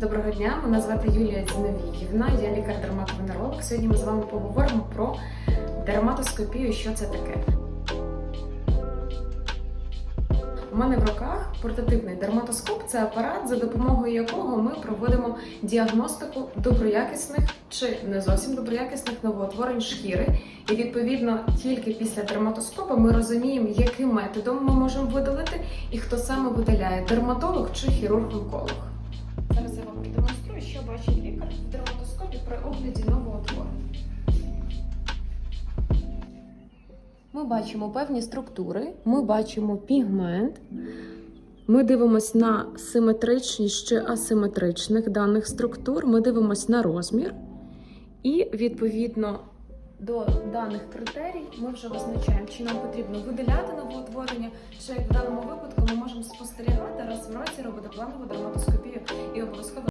Доброго дня, мене звати Юлія Зіновіївна, я лікар-дерматовенеролог. Сьогодні ми з вами поговоримо про дерматоскопію, що це таке. У мене в руках портативний дерматоскоп це апарат, за допомогою якого ми проводимо діагностику доброякісних чи не зовсім доброякісних новоутворень шкіри. І відповідно тільки після дерматоскопа ми розуміємо, яким методом ми можемо видалити і хто саме видаляє дерматолог чи хірург-онколог. Що бачить лікар в дерматоскопі при огляді новоутворень. Ми бачимо певні структури, ми бачимо пігмент. Ми дивимося на симетричність чи асиметричних даних структур, ми дивимося на розмір. І відповідно до даних критерій ми вже визначаємо, чи нам потрібно видаляти новоутворення, чи як в даному випадку ми можемо спостерігати раз в році робити планову дерматоскопію і обов'язково